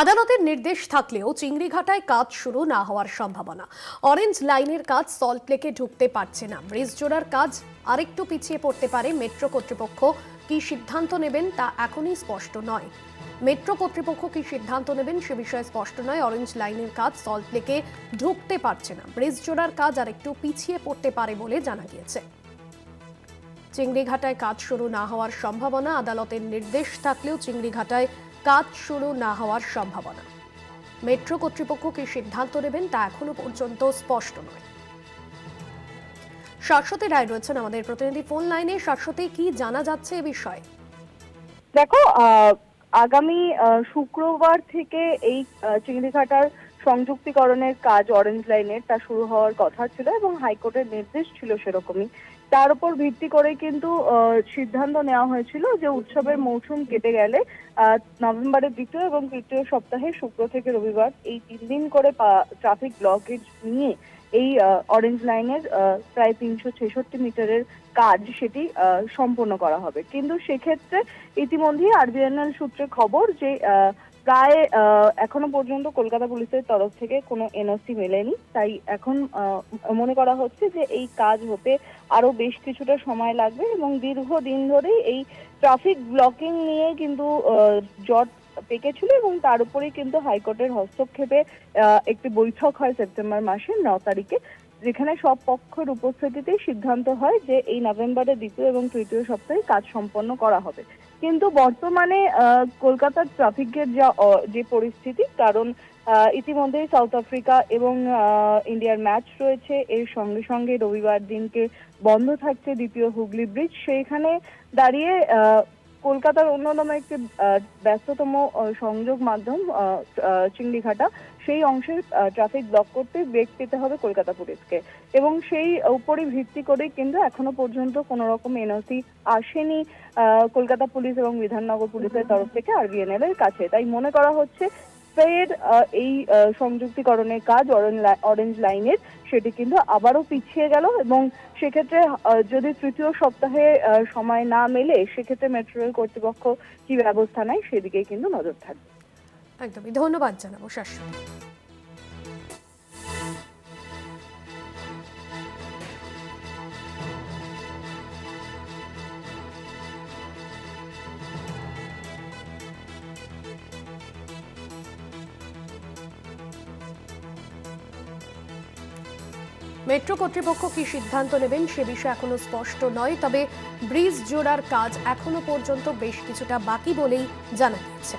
আদালতের নির্দেশ থাকলেও চিংড়িঘাটায় কাজ শুরু না হওয়ার সম্ভাবনা। অরেঞ্জ লাইনের কাজ সল্টলেকে ঢুকতে পারছে না। ব্রিজ জোড়ার কাজ আরেকটু পিছিয়ে পড়তে পারে মেট্রো কর্তৃপক্ষ। কি সিদ্ধান্ত নেবেন তা এখনই স্পষ্ট নয়। মেট্রো কর্তৃপক্ষ কি সিদ্ধান্ত নেবেন সে বিষয়ে স্পষ্ট নয়। অরেঞ্জ লাইনের কাজ সল্টলেকে ঢুকতে পারছে না। ব্রিজ জোড়ার কাজ আরেকটু পিছিয়ে পড়তে পারে বলে জানা গিয়েছে। চিংড়িঘাটায় কাজ শুরু না হওয়ার সম্ভাবনা। আদালতের নির্দেশ থাকলেও চিংড়িঘাটায় কাজ শুরু না হওয়ার সম্ভাবনা। মেট্রো কর্তৃপক্ষ কি সিদ্ধান্ত নেবেন তা এখনও পর্যন্ত স্পষ্ট নয়। শাশ্বতী রায় রয়েছেন আমাদের প্রতিনিধি। ফোন লাইনে শাশ্বতী, কি জানা যাচ্ছে এ বিষয়ে? দেখো আগামী শুক্রবার থেকে এই চিংড়িঘাটার সংযুক্তিকরণের কাজ অরেঞ্জ লাইনের তা শুরু হওয়ার কথা ছিল এবং হাইকোর্টের নির্দেশ ছিল সেরকমই। তার উপর ভিত্তি করে কিন্তু সিদ্ধান্ত নেওয়া হয়েছিল যে উৎসবের মৌসুম কেটে গেলে নভেম্বরের দ্বিতীয় এবং তৃতীয় সপ্তাহে শুক্র থেকে রবিবার এই তিন দিন করে ট্রাফিক ব্লকেজ নিয়ে এই অরেঞ্জ লাইনের প্রায় তিনশো ছেষট্টি মিটারের কাজ সেটি সম্পন্ন করা হবে। কিন্তু সেক্ষেত্রে ইতিমধ্যেই আরবিএনএল সূত্রে খবর যে প্রায় এখনও পর্যন্ত কলকাতা পুলিশের তরফ থেকে কোনো এনওসি মেলেনি। তাই এখন মনে করা হচ্ছে যে এই কাজ হতে আরও বেশ কিছুটা সময় লাগবে এবং দীর্ঘদিন ধরেই এই ট্রাফিক ব্লকিং নিয়ে কিন্তু জট পেকেছিল এবং তার উপরেই কিন্তু হাইকোর্টের হস্তক্ষেপে একটি বৈঠক হয় সেপ্টেম্বর মাসের ন তারিখে। যেখানে সব পক্ষের উপস্থিতিতেই সিদ্ধান্ত হয় যে এই নভেম্বরের দ্বিতীয় এবং তৃতীয় সপ্তাহে কাজ সম্পন্ন করা হবে। কিন্তু বর্তমানে কলকাতার ট্রাফিকের যা যে পরিস্থিতি কারণ আহ, ইতিমধ্যেই সাউথ আফ্রিকা এবং ইন্ডিয়ার ম্যাচ রয়েছে। এর সঙ্গে সঙ্গে রবিবার দিনকে বন্ধ থাকছে দ্বিতীয় হুগলি ব্রিজ সেইখানে দাঁড়িয়ে কলকাতার অন্যতম একটি ব্যস্ততম সংযোগ মাধ্যম চিংড়িঘাটা সেই অংশের ট্রাফিক ব্লক করতে ব্রেক পেতে হবে কলকাতা পুলিশকে। এবং সেই উপরে ভিত্তি করে কিন্তু এখনও পর্যন্ত কোনো রকম এনওসি আসেনি কলকাতা পুলিশ এবং বিধাননগর পুলিশের তরফ থেকে আর বিএনএল এর কাছে। তাই মনে করা হচ্ছে ফের এই সংযুক্তিকরণের কাজ অরেঞ্জ- লাইনের সেটি কিন্তু আবারও পিছিয়ে গেল এবং সেক্ষেত্রে যদি তৃতীয় সপ্তাহে সময় না মেলে, সেক্ষেত্রে মেট্রো রেল কর্তৃপক্ষ কি ব্যবস্থা নেয় সেদিকে কিন্তু নজর থাকবে। একদমই। ধন্যবাদ জানাব, শাশ্বতী। মেট্রো কর্তৃপক্ষ কি সিদ্ধান্ত নেবেন সে বিষয়ে এখনও স্পষ্ট নয়, তবে ব্রিজ জোড়ার কাজ এখনও পর্যন্ত বেশ কিছুটা বাকি বলেই জানা গিয়েছে।